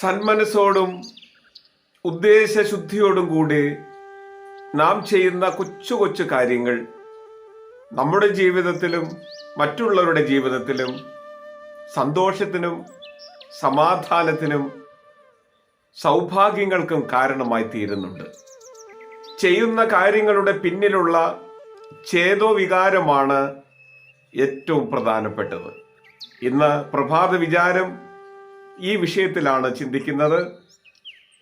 സന്മനസ്സോടും ഉദ്ദേശശുദ്ധിയോടും കൂടി നാം ചെയ്യുന്ന കൊച്ചു കൊച്ചു കാര്യങ്ങൾ നമ്മുടെ ജീവിതത്തിലും മറ്റുള്ളവരുടെ ജീവിതത്തിലും സന്തോഷത്തിനും സമാധാനത്തിനും സൗഭാഗ്യങ്ങൾക്കും കാരണമായി തീരുന്നുണ്ട്. ചെയ്യുന്ന കാര്യങ്ങളുടെ പിന്നിലുള്ള ചേതോ വികാരമാണ് ഏറ്റവും പ്രധാനപ്പെട്ടത്. ഇന്ന് പ്രഭാത വിചാരം ഈ വിഷയത്തിലാണ് ചിന്തിക്കുന്നത്.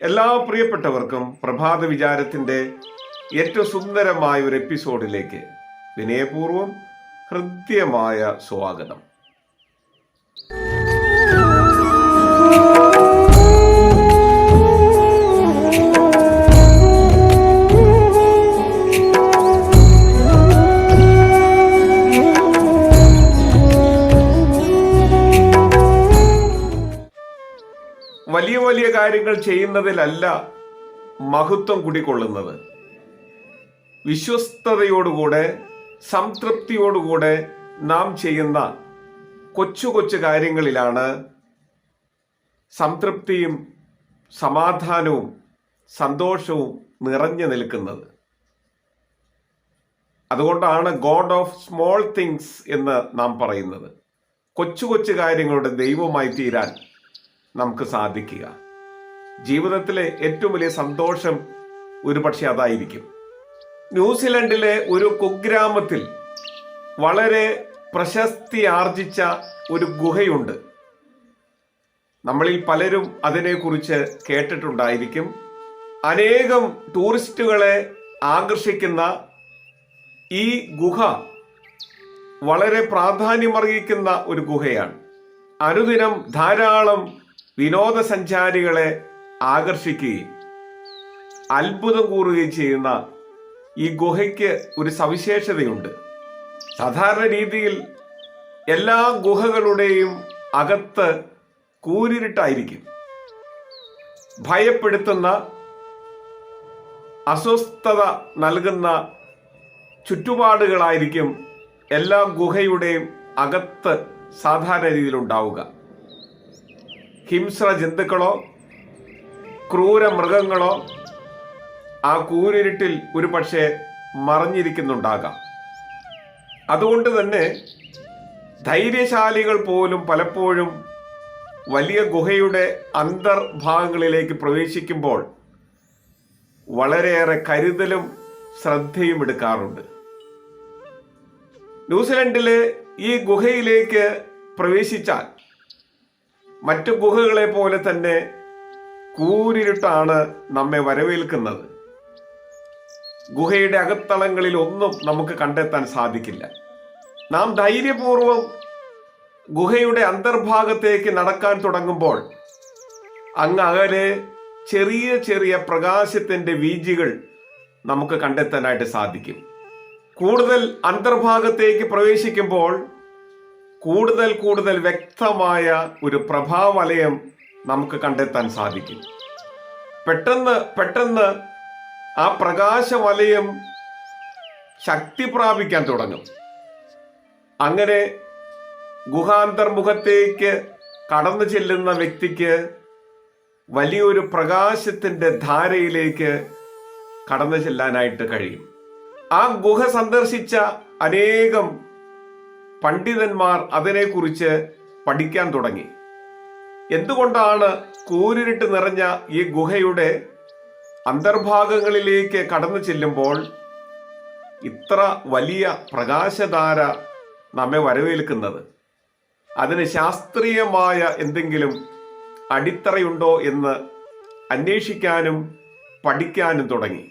എല്ലാ പ്രിയപ്പെട്ടവർക്കും പ്രഭാത വിചാരത്തിന്റെ ഏറ്റവും സുന്ദരമായ ഒരു എപ്പിസോഡിലേക്ക് വിനയപൂർവം ഹൃദ്യമായ സ്വാഗതം. കാര്യങ്ങൾ ചെയ്യുന്നതിലല്ല മഹത്വം കുടികൊള്ളുന്നത്. വിശ്വസ്തയോടുകൂടെ സംതൃപ്തിയോടുകൂടെ നാം ചെയ്യുന്ന കൊച്ചു കൊച്ചു കാര്യങ്ങളിലാണ് സംതൃപ്തിയും സമാധാനവും സന്തോഷവും നിറഞ്ഞു നിൽക്കുന്നത്. അതുകൊണ്ടാണ് ഗോഡ് ഓഫ് സ്മോൾ തിങ്സ് എന്ന് നാം പറയുന്നത്. കൊച്ചു കൊച്ചു കാര്യങ്ങളുടെ ദൈവമായി തീരാൻ നമുക്ക് സാധിക്കുക. ജീവിതത്തിലെ ഏറ്റവും വലിയ സന്തോഷം ഒരു പക്ഷെ അതായിരിക്കും. ന്യൂസിലൻഡിലെ ഒരു കുഗ്രാമത്തിൽ വളരെ പ്രശസ്തി ആർജിച്ച ഒരു ഗുഹയുണ്ട്. നമ്മളിൽ പലരും അതിനെക്കുറിച്ച് കേട്ടിട്ടുണ്ടായിരിക്കും. അനേകം ടൂറിസ്റ്റുകളെ ആകർഷിക്കുന്ന ഈ ഗുഹ വളരെ പ്രാധാന്യമർഹിക്കുന്ന ഒരു ഗുഹയാണ്. അനുദിനം ധാരാളം വിനോദസഞ്ചാരികളെ ആകർഷിക്കുകയും അത്ഭുതം കൂറുകയും ചെയ്യുന്ന ഈ ഗുഹയ്ക്ക് ഒരു സവിശേഷതയുണ്ട്. സാധാരണ രീതിയിൽ എല്ലാ ഗുഹകളുടെയും അകത്ത് കൂരിരുട്ടായിരിക്കും. ഭയപ്പെടുത്തുന്ന അസ്വസ്ഥത നൽകുന്ന ചുറ്റുപാടുകളായിരിക്കും എല്ലാ ഗുഹയുടെയും അകത്ത് സാധാരണ രീതിയിൽ ഉണ്ടാവുക. ഹിംസ്ര ജന്തുക്കളോ ക്രൂര മൃഗങ്ങളോ ആ കൂരിരുട്ടിൽ ഒരു പക്ഷേ മറഞ്ഞിരിക്കുന്നുണ്ടാകാം. അതുകൊണ്ട് തന്നെ ധൈര്യശാലികൾ പോലും പലപ്പോഴും വലിയ ഗുഹയുടെ അന്തർഭാഗങ്ങളിലേക്ക് പ്രവേശിക്കുമ്പോൾ വളരെയേറെ കരുതലും ശ്രദ്ധയും എടുക്കാറുണ്ട്. ന്യൂസിലൻഡിലെ ഈ ഗുഹയിലേക്ക് പ്രവേശിച്ചാൽ മറ്റു ഗുഹകളെ പോലെ തന്നെ കൂരിരുട്ടാണ് നമ്മെ വരവേൽക്കുന്നത്. ഗുഹയുടെ അകത്തളങ്ങളിൽ ഒന്നും നമുക്ക് കണ്ടെത്താൻ സാധിക്കില്ല. നാം ധൈര്യപൂർവം ഗുഹയുടെ അന്തർഭാഗത്തേക്ക് നടക്കാൻ തുടങ്ങുമ്പോൾ അങ്ങ് അകലെ ചെറിയ ചെറിയ പ്രകാശത്തിന്റെ വീജികൾ നമുക്ക് കണ്ടെത്താനായിട്ട് സാധിക്കും. കൂടുതൽ അന്തർഭാഗത്തേക്ക് പ്രവേശിക്കുമ്പോൾ കൂടുതൽ കൂടുതൽ വ്യക്തമായ ഒരു പ്രഭാവലയം നമുക്ക് കണ്ടെത്താൻ സാധിക്കും. പെട്ടെന്ന് പെട്ടെന്ന് ആ പ്രകാശവലയം ശക്തി പ്രാപിക്കാൻ തുടങ്ങും. അങ്ങനെ ഗുഹാന്തർമുഖത്തേക്ക് കടന്നു ചെല്ലുന്ന വ്യക്തിക്ക് വലിയൊരു പ്രകാശത്തിന്റെ ധാരയിലേക്ക് കടന്നു ചെല്ലാനായിട്ട് കഴിയും. ആ ഗുഹ സന്ദർശിച്ച അനേകം പണ്ഡിതന്മാർ അതിനെക്കുറിച്ച് പഠിക്കാൻ തുടങ്ങി. എന്തുകൊണ്ടാണ് കൂരിരുട്ട് നിറഞ്ഞ ഈ ഗുഹയുടെ അന്തർഭാഗങ്ങളിലേക്ക് കടന്നു ചെല്ലുമ്പോൾ ഇത്ര വലിയ പ്രകാശധാര നമ്മെ വരവേൽക്കുന്നത്? അതിന് ശാസ്ത്രീയമായ എന്തെങ്കിലും അടിത്തറയുണ്ടോ എന്ന് അന്വേഷിക്കാനും പഠിക്കാനും തുടങ്ങി.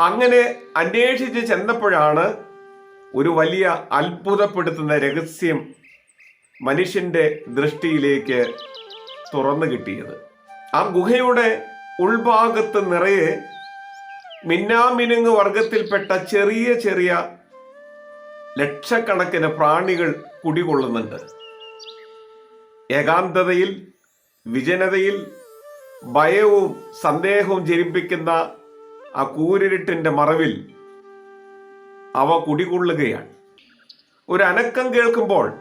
അങ്ങനെ അന്വേഷിച്ച് ചെന്നപ്പോഴാണ് ഒരു വലിയ അത്ഭുതപ്പെടുത്തുന്ന രഹസ്യം മനുഷ്യന്റെ ദൃഷ്ടിയിലേക്ക് തുറന്നു കിട്ടിയത്. ആ ഗുഹയുടെ ഉൾഭാഗത്ത് നിറയെ മിന്നാമിനുങ്ങ് വർഗത്തിൽപ്പെട്ട ചെറിയ ചെറിയ ലക്ഷക്കണക്കിന് പ്രാണികൾ കുടികൊള്ളുന്നുണ്ട്. ഏകാന്തതയിൽ വിജനതയിൽ ഭയവും സന്ദേഹവും ജനിപ്പിക്കുന്ന ആ കൂരിരുട്ടിന്റെ മറവിൽ അവ കുടികൊള്ളുകയാണ്. ഒരു അനക്കം കേൾക്കുമ്പോൾ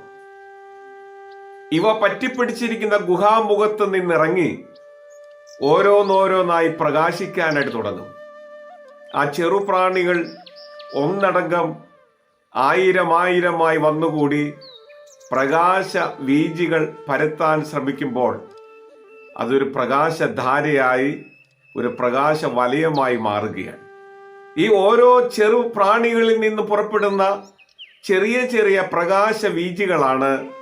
ഇവ പറ്റിപ്പിടിച്ചിരിക്കുന്ന ഗുഹാമുഖത്ത് നിന്നിറങ്ങി ഓരോന്നോരോന്നായി പ്രകാശിക്കാനായിട്ട് തുടങ്ങും. ആ ചെറുപ്രാണികൾ ഒന്നടങ്കം ആയിരം ആയിരമായി വന്നുകൂടി പ്രകാശ വീജികൾ പരത്താൻ ശ്രമിക്കുമ്പോൾ അതൊരു പ്രകാശധാരയായി ഒരു പ്രകാശ വലയമായി മാറുകയാണ്. ഈ ഓരോ ചെറു പ്രാണികളിൽ നിന്ന് പുറപ്പെടുന്ന ചെറിയ ചെറിയ പ്രകാശ വീജികളാണ്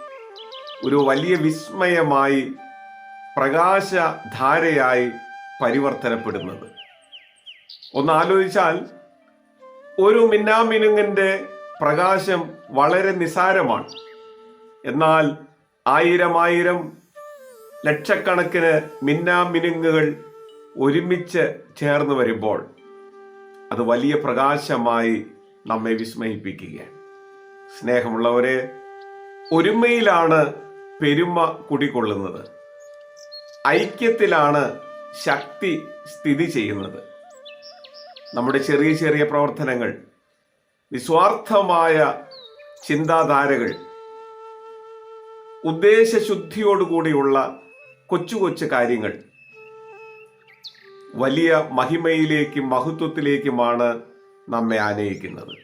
ഒരു വലിയ വിസ്മയമായി പ്രകാശധാരയായി പരിവർത്തനപ്പെടുന്നത്. ഒന്ന് ആലോചിച്ചാൽ ഒരു മിന്നാമിനുങ്ങിന്റെ പ്രകാശം വളരെ നിസാരമാണ്. എന്നാൽ ആയിരം ആയിരം ലക്ഷക്കണക്കിന് മിന്നാമിനുങ്ങുകൾ ഒരുമിച്ച് ചേർന്ന് വരുമ്പോൾ അത് വലിയ പ്രകാശമായി നമ്മെ വിസ്മയിപ്പിക്കുകയാണ്. സ്നേഹമുള്ളവരെ ഒരുമയിലാണ് പെരുമ കുടികൊള്ളുന്നത്. ഐക്യത്തിലാണ് ശക്തി സ്ഥിതി ചെയ്യുന്നത്. നമ്മുടെ ചെറിയ ചെറിയ പ്രവർത്തനങ്ങൾ നിസ്വാർത്ഥമായ ചിന്താധാരകൾ ഉദ്ദേശശുദ്ധിയോടുകൂടിയുള്ള കൊച്ചു കൊച്ചു കാര്യങ്ങൾ വലിയ മഹിമയിലേക്കും മഹത്വത്തിലേക്കുമാണ് നമ്മെ ആനയിക്കുന്നത്.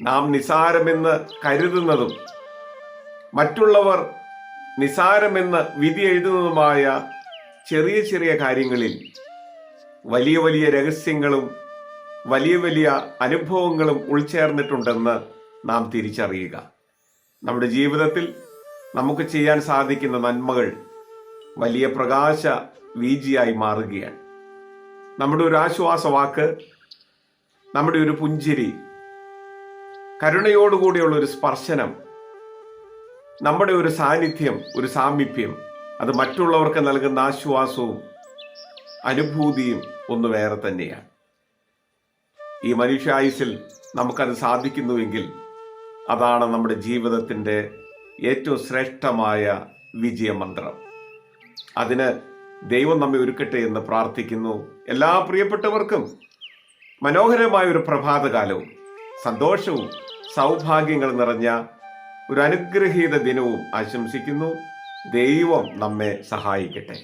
നാം നിസാരമെന്ന് കരുതുന്നതും മറ്റുള്ളവർ നിസാരമെന്ന് വിധി എഴുതുന്നതുമായ ചെറിയ ചെറിയ കാര്യങ്ങളിൽ വലിയ വലിയ രഹസ്യങ്ങളും വലിയ വലിയ അനുഭവങ്ങളും ഉൾച്ചേർന്നിട്ടുണ്ടെന്ന് നാം തിരിച്ചറിയുക. നമ്മുടെ ജീവിതത്തിൽ നമുക്ക് ചെയ്യാൻ സാധിക്കുന്ന നന്മകൾ വലിയ പ്രകാശ വീജിയായി മാറുകയാണ്. നമ്മുടെ ഒരു ആശ്വാസവാക്ക് നമ്മുടെ ഒരു പുഞ്ചിരി കരുണയോടുകൂടിയുള്ള ഒരു സ്പർശനം നമ്മുടെ ഒരു സാന്നിധ്യം ഒരു സാമീപ്യം അത് മറ്റുള്ളവർക്ക് നൽകുന്ന ആശ്വാസവും അനുഭൂതിയും ഒന്ന് വേറെ തന്നെയാണ്. ഈ മനുഷ്യായുസിൽ നമുക്കത് സാധിക്കുന്നുവെങ്കിൽ അതാണ് നമ്മുടെ ജീവിതത്തിന്റെ ഏറ്റവും ശ്രേഷ്ഠമായ വിജയമന്ത്രം. അതിന് ദൈവം നമ്മെ ഒരുക്കട്ടെ എന്ന് പ്രാർത്ഥിക്കുന്നു. എല്ലാ പ്രിയപ്പെട്ടവർക്കും മനോഹരമായ ഒരു പ്രഭാതകാലവും സന്തോഷവും സൗഭാഗ്യങ്ങൾ നിറഞ്ഞ ഒരു അനുഗ്രഹീത ദിനവും ആശംസിക്കുന്നു. ദൈവം നമ്മെ സഹായിക്കട്ടെ.